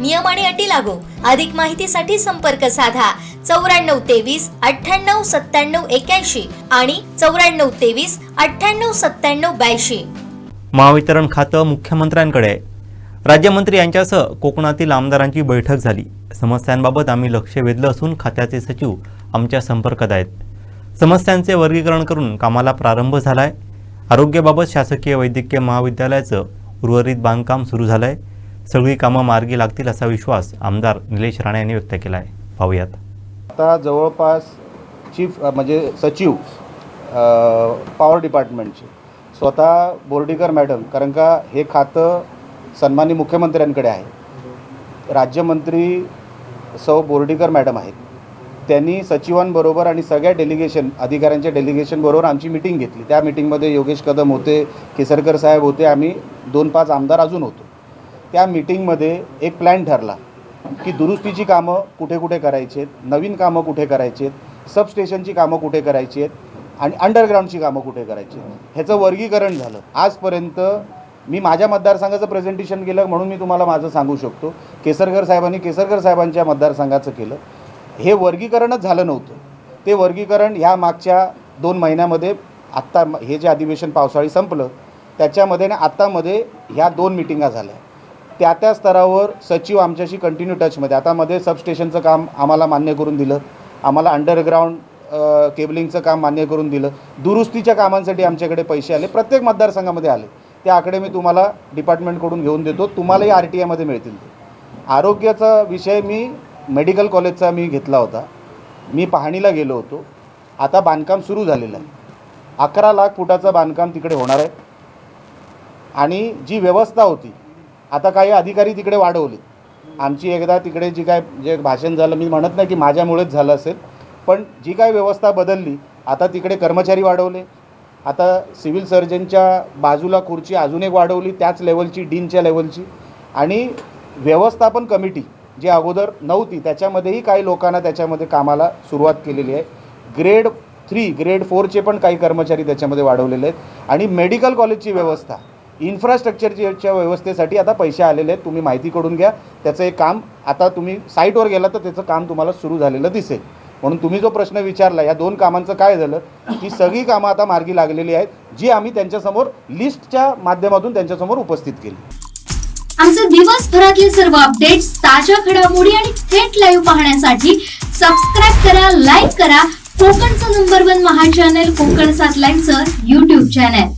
नियम आणि अटी लागू. अधिक माहितीसाठी संपर्क साधा. चौऱ्याण्णव तेवीस अठ्ठ्याण्णव सत्त्याण्णव एक्याऐंशी आणि चौऱ्याण्णव तेवीस अठ्ठ्याण्णव सत्त्याण्णव ब्याऐंशी. महावितरण खातं मुख्यमंत्र्यांकडे. आहे राज्यमंत्री यांच्यासह कोकणातील आमदारांची बैठक झाली. समस्यांबाबत आम्ही लक्ष वेधलं असून खात्याचे सचिव आमच्या संपर्कात आहेत. समस्यांचे वर्गीकरण करून कामाला प्रारंभ झाला आहे आरोग्याबाबत शासकीय वैद्यकीय महाविद्यालयाचं उर्वरित बांधकाम सुरू झालं आहे सगळी कामं मार्गी लागतील असा विश्वास आमदार निलेश राणे यांनी व्यक्त केला आहे. पाहूयात. आता जवळपास चीफ म्हणजे सचिव पॉवर डिपार्टमेंटचे स्वतः बोर्डीकर मॅडम कारण का हे खातं सन्माननीय मुख्यमंत्र्यांकडे आहे. राज्यमंत्री सौ बोर्डीकर मॅडम आहेत. त्यांनी सचिवांबरोबर आणि सगळ्या डेलिगेशन अधिकाऱ्यांच्या डेलिगेशनबरोबर आमची मिटिंग घेतली. त्या मिटिंगमध्ये योगेश कदम होते केसरकर साहेब होते आम्ही दोन पाच आमदार अजून होतो. त्या मीटिंगमध्ये एक प्लॅन ठरला की दुरुस्तीची कामं कुठे कुठे करायची आहेत नवीन कामं कुठे करायची आहेत सबस्टेशनची कामं कुठे करायची आहेत आणि अंडरग्राऊंडची कामं कुठे करायची आहेत. ह्याचं वर्गीकरण झालं. आजपर्यंत मी माझ्या मतदारसंघाचं प्रेझेंटेशन केलं म्हणून मी तुम्हाला माझं सांगू शकतो. केसरकर साहेबांनी केसरकर साहेबांच्या मतदारसंघाचं केलं. हे वर्गीकरणच झालं नव्हतं. ते वर्गीकरण ह्या मागच्या दोन महिन्यामध्ये आत्ता हे जे अधिवेशन पावसाळी संपलं त्याच्यामध्ये आणि आत्तामध्ये ह्या दोन मिटिंगा झाल्या. त्या त्या स्तरावर सचिव आमच्याशी कंटिन्यू टचमध्ये आता मध्ये सबस्टेशनचं काम आम्हाला मान्य करून दिलं. आम्हाला अंडरग्राऊंड केबलिंगचं काम मान्य करून दिलं. दुरुस्तीच्या कामांसाठी आमच्याकडे पैसे आले. प्रत्येक मतदारसंघामध्ये आले. ते आकडे मी तुम्हाला डिपार्टमेंटकडून घेऊन देतो. तुम्हालाही आर टी आयमध्ये मिळतील ते. आरोग्याचा विषय मी मेडिकल कॉलेजचा मी घेतला होता. मी पाहणीला गेलो होतो. आता बांधकाम सुरू झालेलं आहे. अकरा लाख फुटाचं बांधकाम तिकडे होणार आहे. आणि जी व्यवस्था होती आता काही अधिकारी तिकडे वाढवले. आमची एकदा तिकडे जी काय जे भाषण झालं मी म्हणत नाही की माझ्यामुळेच झालं असेल पण जी काय व्यवस्था बदलली आता तिकडे कर्मचारी वाढवले. आता सिव्हिल सर्जनच्या बाजूला खुर्ची अजून एक वाढवली त्याच लेवलची डीनच्या लेवलची आणि व्यवस्थापन कमिटी जी अगोदर नव्हती त्याच्यामध्येही काही लोकांना त्याच्यामध्ये कामाला सुरुवात केलेली आहे. ग्रेड थ्री ग्रेड फोरचे पण काही कर्मचारी त्याच्यामध्ये वाढवलेले आहेत. आणि मेडिकल कॉलेजची व्यवस्था इन्फ्रास्ट्रक्चरच्या व्यवस्थेसाठी आता पैसे आलेले आहेत. तुम्ही माहिती करून घ्या. त्याचं एक काम आता तुम्ही साईटवर गेला तर त्याचं काम तुम्हाला सुरू झालेलं दिसेल. म्हणून तुम्ही जो प्रश्न विचारला या दोन कामांचं काय झालं ती सगळी कामं आता मार्गी लागलेली आहेत जी आम्ही त्यांच्यासमोर लिस्टच्या माध्यमातून त्यांच्यासमोर उपस्थित केली. आमचे दिवसभरातले सर्व अपडेट्स ताज्या घडामोडी आणि थेट लाईव्ह पाहण्यासाठी सबस्क्राईब करा लाईक करा. कोकणचं number one Maha channel Kokan सात लाईव्हचं युट्यूब चॅनल